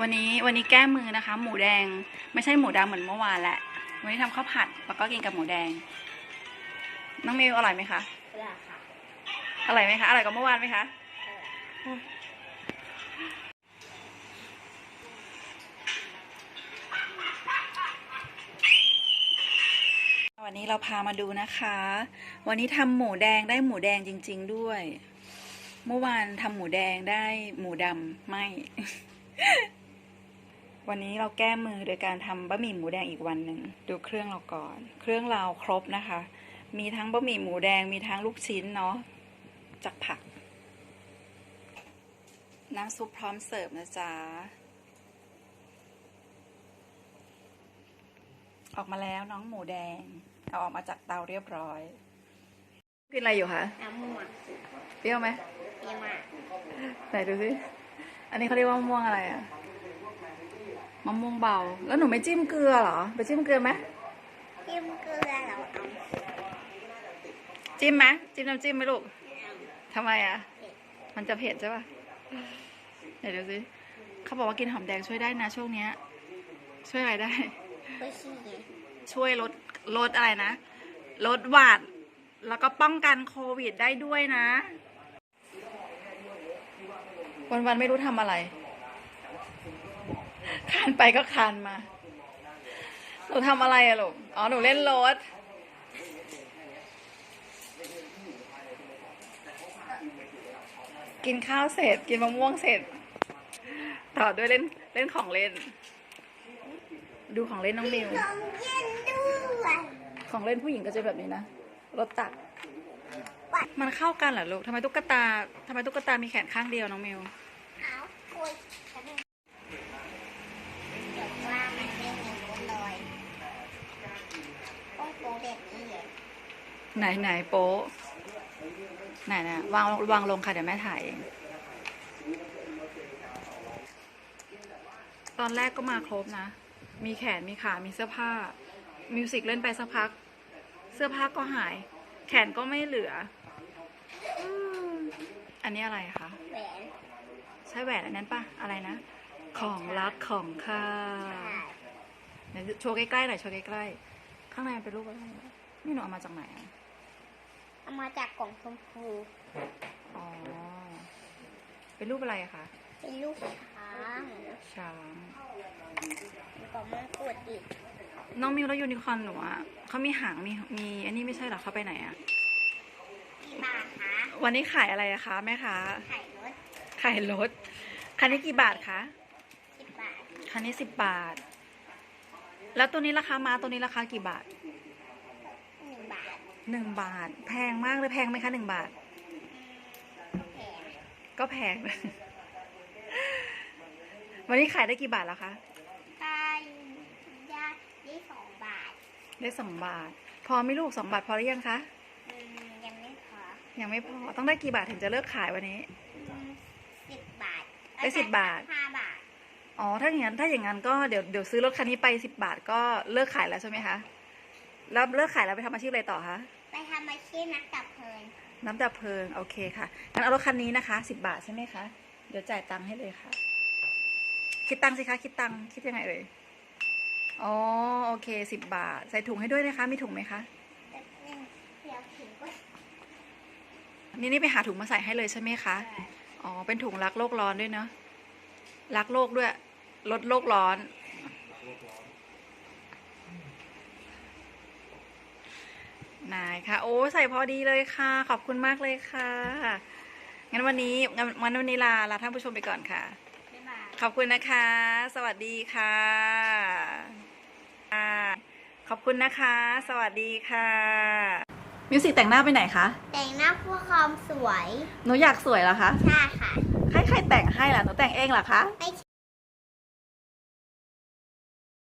วันนี้วันนี้แก้มือนะคะ หมูแดง ไม่ใช่หมูดำเหมือนเมื่อวานแหละ วันนี้ทำข้าวผัดแล้วก็กินกับหมูแดง น้องมิวอร่อยไหมคะเวลาค่ะอร่อยไหมคะอร่อยกว่าเมื่อวานไหมคะวันนี้เราพามาดูนะคะ วันนี้ทำหมูแดงได้หมูแดงจริง ๆด้วย เมื่อวานทำหมูแดงได้หมูดำไม่ วันนี้เราแก้มือโดยการทำบะหมี่หมูแดงอีกวันหนึ่ง ดูเครื่องเราก่อน เครื่องเราครบนะคะ มีทั้งบะหมี่หมูแดง มีทั้งลูกชิ้นเนาะ จากผัก น้ำซุปพร้อมเสิร์ฟนะจ๊ะ ออกมาแล้วน้องหมูแดง เอาออกมาจากเตาเรียบร้อย กินอะไรอยู่คะน้ำม่วงเปรี้ยวไหมเยี่ยมมากไหนดูสิ อันนี้เขาเรียกว่ามะม่วงอะไรอะ มะม่วงเบา แล้วหนูไม่จิ้มเกลือเหรอ ไปจิ้มเกลือไหมจิ้มเกลือเราเอาจิ้มไหมจิ้มน้ำจิ้มไหมลูกเอาทำไมอะมันจะเผ็ดใช่ปะไหนดูสิเขาบอกว่ากินหอมแดงช่วยได้นะช่วงเนี้ย ช่วยอะไรได้ไปขี้ไงช่วยลดลดอะไรนะ ลดหวัด แล้วก็ป้องกันโควิดได้ด้วยนะ วันวันๆไม่รู้ทำอะไร คานไปก็คานมา หนูทำอะไรอะลูก อ๋อ หนูเล่นรถกินข้าวเสร็จ กินมะม่วงเสร็จ ต่อด้วยเล่นเล่นของเล่น ดูของเล่นน้องมิวลมเย็นด้วยของเล่นผู้หญิงก็จะแบบนี้นะรถตัก มันเข้ากันเหรอลูกทำไมตุ๊กตาทำไมตุ๊กตามีแขนข้างเดียวน้องมิว เอาคุยกันหน่อยเดี๋ยวว่ามันไม่มีรถลอยต้องโปรเด็ดนี่เลย ไหนไหนโป๊ะไหนนะวางวางลงค่ะเดี๋ยวแม่ถ่ายเองตอนแรกก็มาครบนะ มีแขนมีขา มีเสื้อผ้า มิวสิกเล่นไปสักพัก เสื้อผ้าก็หาย แขนก็ไม่เหลืออืมอันนี้อะไรคะ แหวน ใช่แหวนอันนั้นปะอะไรนะ ของรักของข้าค่ะเดี๋ยวโชว์ใกล้ๆหน่อยโชว์ใกล้ๆ ข้างในมันเป็นรูปอะไรวะนี่หนูเอามาจากไหนอะ เอามาจากกล่องชมพูอ๋อ เป็นรูปอะไรอะคะ เป็นลูกช้างช้าง แล้วก็มงกุฎอีกน้องมิวแล้วยูนิคอร์นหนูอะเขามีหางมีมีอันนี้ไม่ใช่เหรอเขาไปไหนอะกี่บาทคะวันนี้ขายอะไรอะคะแม่คะไข่รถขายรถ คันนี้กี่บาทคะ สิบบาท คันนี้สิบบาท แล้วตัวนี้ราคามาตัวนี้ราคากี่บาทหนึ่งบาท หนึ่งบาท แพงมากเลยแพงไหมคะหนึ่งบาทแพงก็แพง วันนี้ขายได้กี่บาทแล้วคะไปยาได้สองบาท ได้สองบาท พอไหม่ลูกสองบาทพอหรือยังคะอืมยังไม่พอ ยังไม่พอ ต้องได้กี่บาทถึงจะเลิกขายวันนี้สิบบาท ได้10บาทห้าบาท อ๋อ ถ้าอย่างนั้น ถ้าอย่างนั้นก็เดี๋ยวเดี๋ยวซื้อรถคันนี้ไปสิบบาทก็เลิกขายแล้วใช่ไหมคะ แล้วเลิกขายแล้วไปทำอาชีพอะไรต่อคะ ไปทำอาชีพนักดับเพลิงน้ำดับเพลิง โอเคค่ะงั้นเอารถคันนี้นะคะสิบบาทใช่ไหมคะ เดี๋ยวจ่ายตังค์ให้เลยค่ะ คิดตังค์สิคะ คิดตังค์คิดยังไงเอ่ยอ๋อโอเคสิบบาท ใส่ถุงให้ด้วยนะคะ มีถุงไหมคะ แต่หนึ่งเดี๋ยวถึงก็นี่นี่ไปหาถุงมาใส่ให้เลยใช่ไหมคะ อ๋อ เป็นถุงรักโลกร้อนด้วยเนาะ รักโลกด้วย ลดโลกร้อน นายค่ะ โอ้ใส่พอดีเลยค่ะ ขอบคุณมากเลยค่ะ งั้นวันนี้งั้นงั้นวันนี้ลาลาท่านผู้ชมไปก่อนค่ะไม่บาทขอบคุณนะคะ สวัสดีค่ะอ่าขอบคุณนะคะ สวัสดีค่ะ มิวสิกแต่งหน้าไปไหนคะ แต่งหน้าเพื่อความสวย หนูอยากสวยเหรอคะ ใช่ค่ะให้ใครแต่งให้ล่ะ หนูแต่งเองเหรอคะ ไม่